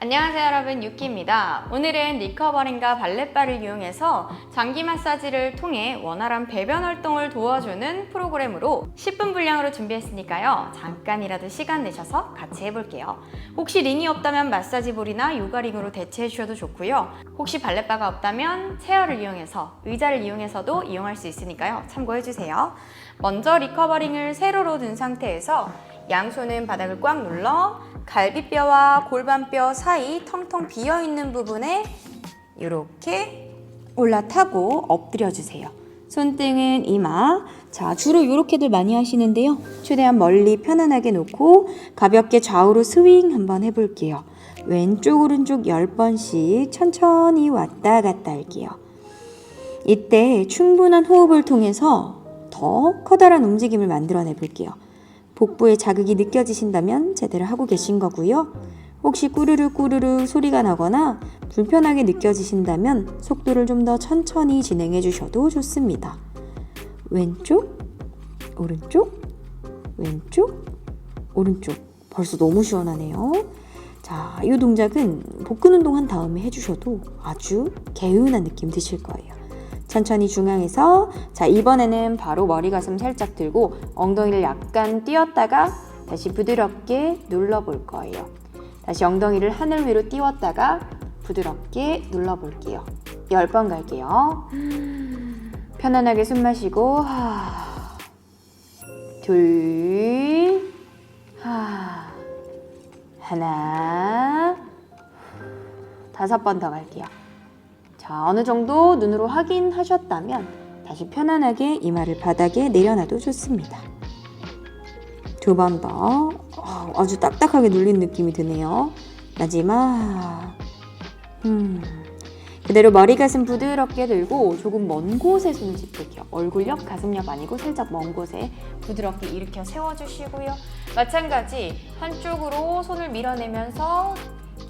안녕하세요 여러분 유키입니다. 오늘은 리커버링과 발렛바를 이용해서 장기 마사지를 통해 원활한 배변 활동을 도와주는 프로그램으로 10분 분량으로 준비했으니까요. 잠깐이라도 시간 내셔서 같이 해볼게요. 혹시 링이 없다면 마사지 볼이나 요가링으로 대체해 주셔도 좋고요. 혹시 발렛바가 없다면 체어를 이용해서 의자를 이용해서도 이용할 수 있으니까요. 참고해 주세요. 먼저 리커버링을 세로로 든 상태에서 양손은 바닥을 꽉 눌러 갈비뼈와 골반뼈 사이 텅텅 비어 있는 부분에 이렇게 올라타고 엎드려 주세요. 손등은 이마. 자, 주로 이렇게들 많이 하시는데요. 최대한 멀리 편안하게 놓고 가볍게 좌우로 스윙 한번 해볼게요. 왼쪽, 오른쪽 10번씩 천천히 왔다 갔다 할게요. 이때 충분한 호흡을 통해서 더 커다란 움직임을 만들어내 볼게요. 복부에 자극이 느껴지신다면 제대로 하고 계신 거고요. 혹시 꾸르르 꾸르르 소리가 나거나 불편하게 느껴지신다면 속도를 좀 더 천천히 진행해 주셔도 좋습니다. 왼쪽, 오른쪽, 왼쪽, 오른쪽. 벌써 너무 시원하네요. 자, 이 동작은 복근 운동한 다음에 해주셔도 아주 개운한 느낌 드실 거예요. 천천히 중앙에서 자 이번에는 바로 머리 가슴 살짝 들고 엉덩이를 약간 띄웠다가 다시 부드럽게 눌러 볼 거예요. 다시 엉덩이를 하늘 위로 띄웠다가 부드럽게 눌러 볼게요. 10번 갈게요. 편안하게 숨 마시고 하. 둘 하. 하나 다섯 번 더 갈게요. 자, 어느 정도 눈으로 확인하셨다면 다시 편안하게 이마를 바닥에 내려놔도 좋습니다. 두 번 더. 어, 아주 딱딱하게 눌린 느낌이 드네요. 마지막. 음. 그대로 머리 가슴 부드럽게 들고 조금 먼 곳에 손을 짚을게요. 얼굴 옆, 가슴 옆 아니고 살짝 먼 곳에 부드럽게 일으켜 세워주시고요. 마찬가지 한쪽으로 손을 밀어내면서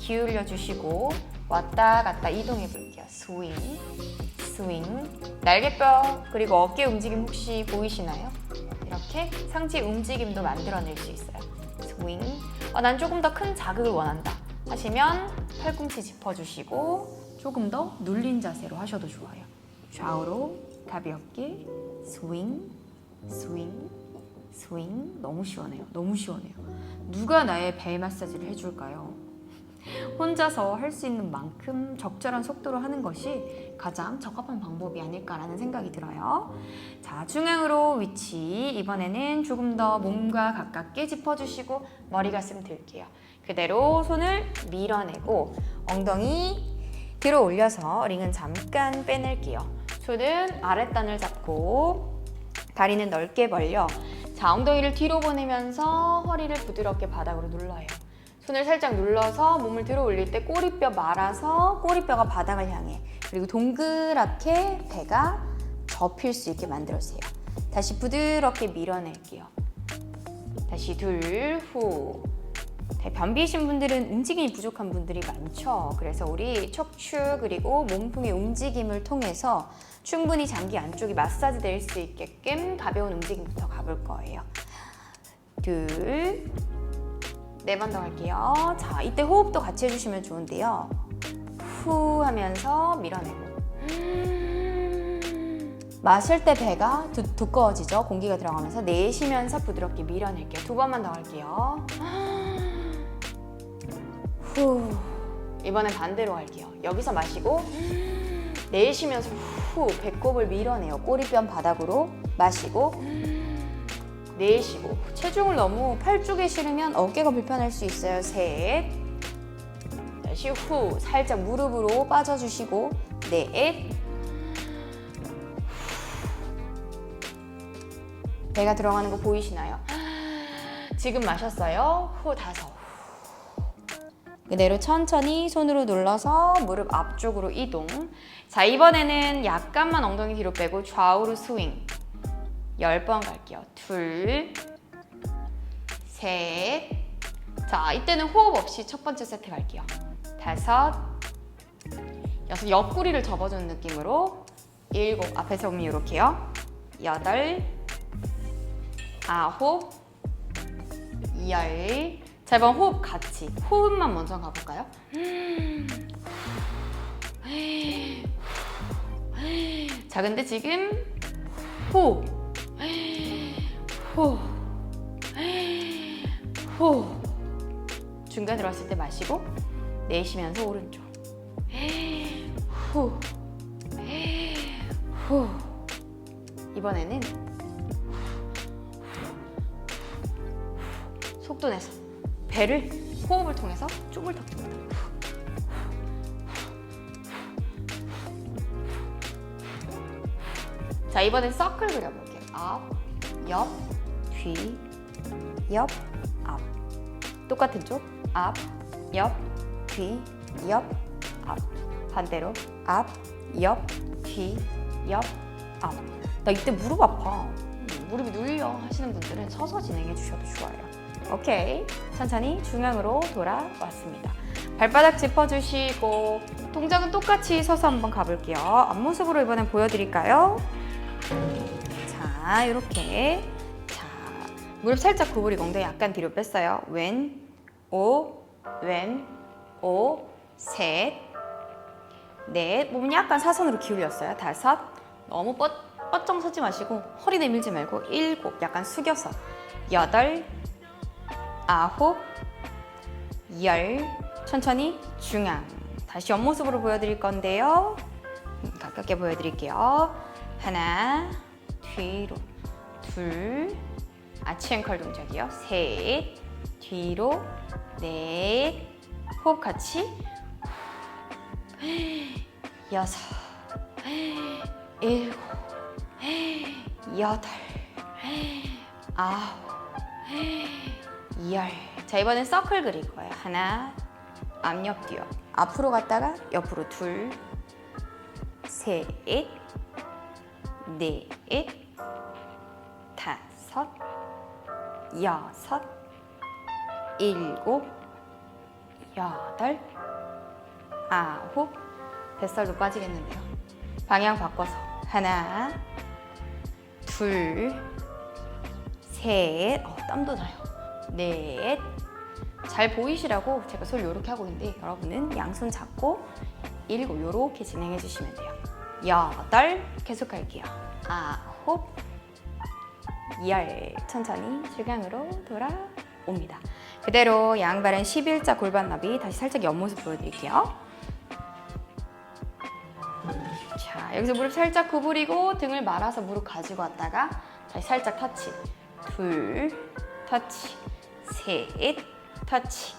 기울여 주시고 왔다 갔다 이동해 볼게요. 스윙, 스윙. 날개뼈 그리고 어깨 움직임 혹시 보이시나요? 이렇게 상체 움직임도 만들어낼 수 있어요. 스윙. 어, 난 조금 더 큰 자극을 원한다 하시면 팔꿈치 짚어주시고 조금 더 눌린 자세로 하셔도 좋아요. 좌우로 가볍게 스윙, 스윙, 스윙. 너무 시원해요. 너무 시원해요. 누가 나의 배 마사지를 해줄까요? 혼자서 할 수 있는 만큼 적절한 속도로 하는 것이 가장 적합한 방법이 아닐까라는 생각이 들어요. 자, 중앙으로 위치. 이번에는 조금 더 몸과 가깝게 짚어주시고 머리 가슴 들게요. 그대로 손을 밀어내고 엉덩이 들어 올려서 링은 잠깐 빼낼게요. 손은 아랫단을 잡고 다리는 넓게 벌려 자, 엉덩이를 뒤로 보내면서 허리를 부드럽게 바닥으로 눌러요. 손을 살짝 눌러서 몸을 들어 올릴 때 꼬리뼈 말아서 꼬리뼈가 바닥을 향해 그리고 동그랗게 배가 접힐 수 있게 만들어주세요. 다시 부드럽게 밀어낼게요. 다시 둘, 후. 네, 변비이신 분들은 움직임이 부족한 분들이 많죠. 그래서 우리 척추 그리고 몸통의 움직임을 통해서 충분히 장기 안쪽이 마사지 될 수 있게끔 가벼운 움직임부터 가볼 거예요. 둘, 네 번 더 할게요. 자, 이때 호흡도 같이 해주시면 좋은데요. 후 하면서 밀어내고. 마실 때 배가 두, 두꺼워지죠. 공기가 들어가면서 내쉬면서 부드럽게 밀어낼게요. 두 번만 더 할게요. 후. 이번엔 반대로 할게요. 여기서 마시고 내쉬면서 후 배꼽을 밀어내요. 꼬리뼈 바닥으로 마시고 내쉬고 체중을 너무 팔 쪽에 실으면 어깨가 불편할 수 있어요. 셋. 다시 후 살짝 무릎으로 빠져주시고 넷. 배가 들어가는 거 보이시나요? 지금 마셨어요. 후 다섯. 그대로 천천히 손으로 눌러서 무릎 앞쪽으로 이동. 자, 이번에는 약간만 엉덩이 뒤로 빼고 좌우로 스윙. 10번 갈게요. 둘, 셋. 자, 이때는 호흡 없이 첫 번째 세트 갈게요. 다섯, 여섯, 옆구리를 접어주는 느낌으로 일곱, 앞에서 보면 이렇게요. 여덟, 아홉, 열. 자, 이번 호흡 같이. 호흡만 먼저 가볼까요? 자, 근데 지금 호, 호, 호. 중간 들어왔을 때 마시고 내쉬면서 오른쪽. 후, 후. 이번에는 속도 내서 배를 호흡을 통해서 쪼물떡쪼물떡. 자 이번엔 서클 그려볼게요. 앞, 옆, 뒤, 옆, 앞. 똑같은 쪽. 앞, 옆, 뒤, 옆, 앞. 반대로 앞, 옆, 뒤, 옆, 앞. 나 이때 무릎 아파. 음, 무릎이 눌려 하시는 분들은 서서 진행해 주셔도 좋아요. 오케이. 천천히 중앙으로 돌아왔습니다. 발바닥 짚어주시고 동작은 똑같이 서서 한번 가볼게요. 앞모습으로 이번엔 보여드릴까요? 자, 이렇게. 자, 무릎 살짝 구부리고 엉덩이 약간 뒤로 뺐어요. 왼, 오, 왼, 오, 셋, 넷. 몸은 약간 사선으로 기울였어요. 다섯. 너무 뻗, 뻗정 서지 마시고 허리 내밀지 말고 일곱. 약간 숙여서. 여덟, 아홉, 열. 천천히 중앙. 다시 옆모습으로 보여드릴 건데요. 음, 가깝게 보여드릴게요. 하나, 뒤로, 둘, 아치 앵컬 동작이요. 셋, 뒤로, 넷, 호흡 같이. 여섯, 일곱, 여덟, 아홉, 열. 자, 이번엔 서클 그릴 거예요. 하나, 앞옆 뒤옆. 앞으로 갔다가 옆으로 둘, 셋, 넷, 다섯, 여섯, 일곱, 여덟, 아홉. 뱃살도 빠지겠는데요. 방향 바꿔서 하나, 둘, 셋, 어, 땀도 나요. 넷. 잘 보이시라고 제가 손 이렇게 하고 있는데 여러분은 양손 잡고 일곱 이렇게 진행해 주시면 돼요. 여덟 계속 할게요. 아홉 열 천천히 중앙으로 돌아옵니다. 그대로 양발은 11자 골반 나비 다시 살짝 옆모습 보여드릴게요. 자 여기서 무릎 살짝 구부리고 등을 말아서 무릎 가지고 왔다가 다시 살짝 터치 둘 터치 셋 터치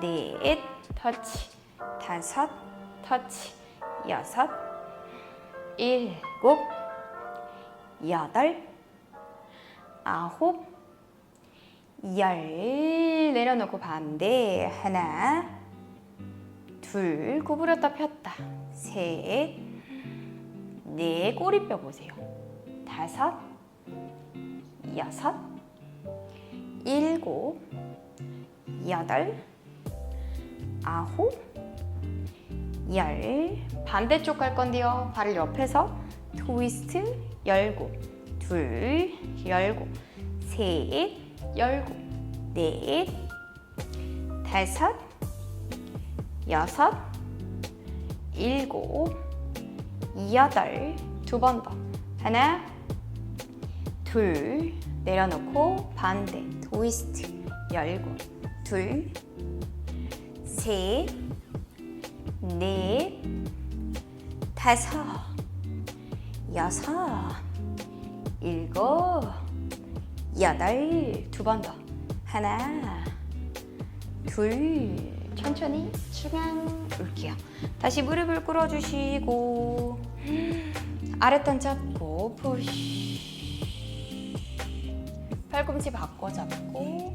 넷 터치 다섯 터치 여섯 일곱 여덟 아홉 열. 내려놓고 반대. 하나 둘 구부렸다 폈다. 셋 네 꼬리뼈 보세요. 다섯 여섯 일곱 여덟 아홉 열. 반대쪽 갈 건데요. 발을 옆에서 트위스트 열고 둘 열고 셋 열고 넷 다섯 여섯 일곱 여덟. 두 번 더. 하나 둘 내려놓고 반대 트위스트 열고 둘 셋, 넷, 다섯, 여섯, 일곱, 여덟, 두 번 더. 하나, 둘, 천천히 중앙 올게요. 다시 무릎을 꿇어주시고, 아랫단 잡고, 푸시. 팔꿈치 바꿔 잡고,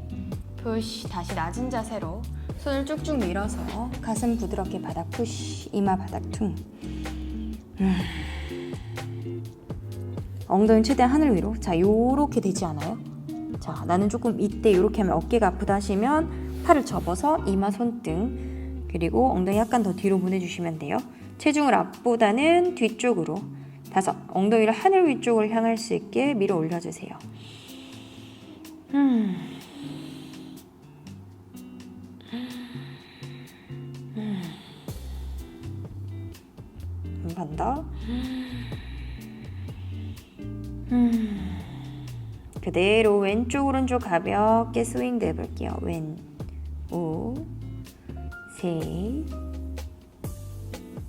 푸시. 다시 낮은 자세로 손을 쭉쭉 밀어서 가슴 부드럽게 바닥 푸시, 이마 바닥 퉁. 음. 엉덩이 최대한 하늘 위로. 자, 요렇게 되지 않아요? 자, 나는 조금 이때 요렇게 하면 어깨가 아프다 하시면 팔을 접어서 이마 손등 그리고 엉덩이 약간 더 뒤로 보내주시면 돼요. 체중을 앞보다는 뒤쪽으로 다섯 엉덩이를 하늘 위쪽을 향할 수 있게 밀어 올려주세요. 음. 안 간다. 그대로 왼쪽 오른쪽 가볍게 스윙도 해볼게요. 왼, 오, 셋,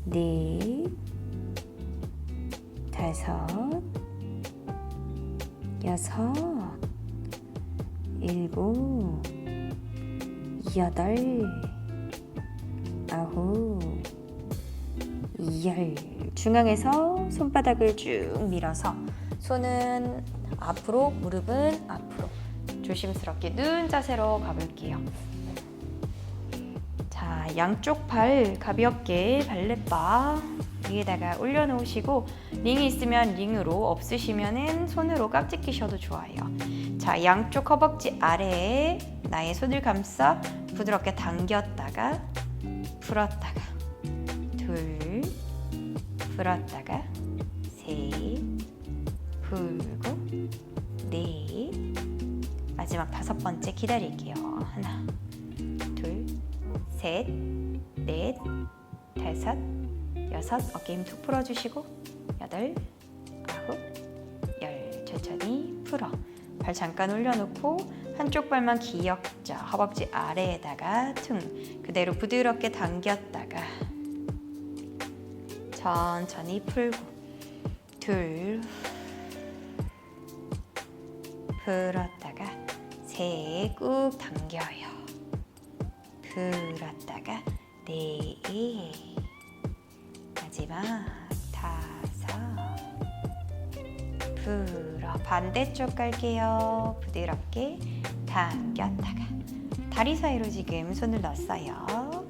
넷, 네, 다섯, 여섯, 일곱. 여덟, 아홉, 열. 중앙에서 손바닥을 쭉 밀어서 손은 앞으로, 무릎은 앞으로. 조심스럽게 눈 자세로 가볼게요. 자, 양쪽 발 가볍게 발렛바 위에다가 올려놓으시고 링이 있으면 링으로 없으시면은 손으로 깍지 끼셔도 좋아요. 자, 양쪽 허벅지 아래에 나의 손을 감싸 부드럽게 당겼다가 풀었다가 둘 풀었다가 셋 풀고 넷. 마지막 다섯 번째 기다릴게요. 하나 둘 셋, 넷, 다섯, 여섯. 어깨 힘 툭 풀어주시고 여덟, 아홉, 열. 천천히 풀어. 발 잠깐 올려놓고 한쪽 발만 기역자 허벅지 아래에다가 퉁 그대로 부드럽게 당겼다가 천천히 풀고 둘 풀었다가 세 꾹 당겨요. 풀었다가 네 마지막 다섯. 풀어 반대쪽 갈게요. 부드럽게 당겼다가 다리 사이로 지금 손을 넣었어요.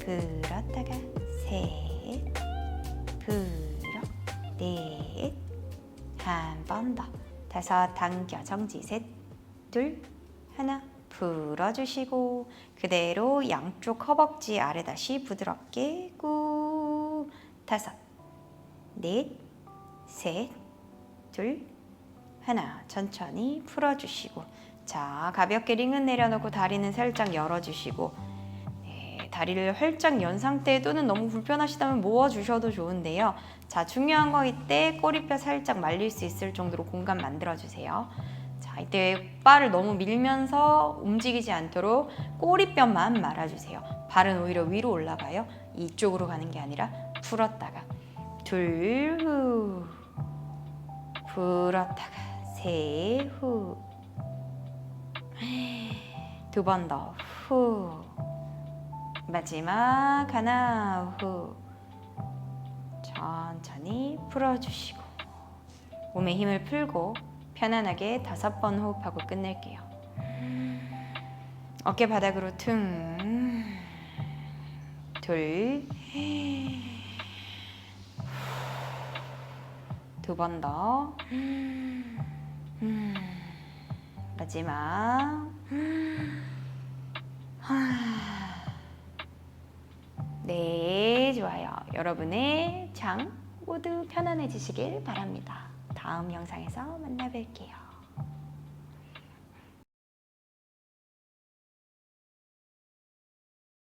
풀었다가 셋 풀어 넷 한 번 더. 다섯 당겨 정지 셋 둘 하나 풀어주시고 그대로 양쪽 허벅지 아래 다시 부드럽게 꾹. 다섯 넷 셋 둘 하나 천천히 풀어주시고 자 가볍게 링은 내려놓고 다리는 살짝 열어주시고 네, 다리를 활짝 연 상태 또는 너무 불편하시다면 모아주셔도 좋은데요 자 중요한 거 이때 꼬리뼈 살짝 말릴 수 있을 정도로 공간 만들어주세요 자, 이때 발을 너무 밀면서 움직이지 않도록 꼬리뼈만 말아주세요. 발은 오히려 위로 올라가요. 이쪽으로 가는 게 아니라 풀었다가 둘 후, 풀었다가 세 후, 두 번 더. 후, 마지막 하나. 후, 천천히 풀어주시고. 몸에 힘을 풀고 편안하게 다섯 번 호흡하고 끝낼게요. 어깨 바닥으로 퉁, 둘, 두 번 더, 마지막, 네, 좋아요. 여러분의 장 모두 편안해지시길 바랍니다. 다음 영상에서 만나 뵐게요.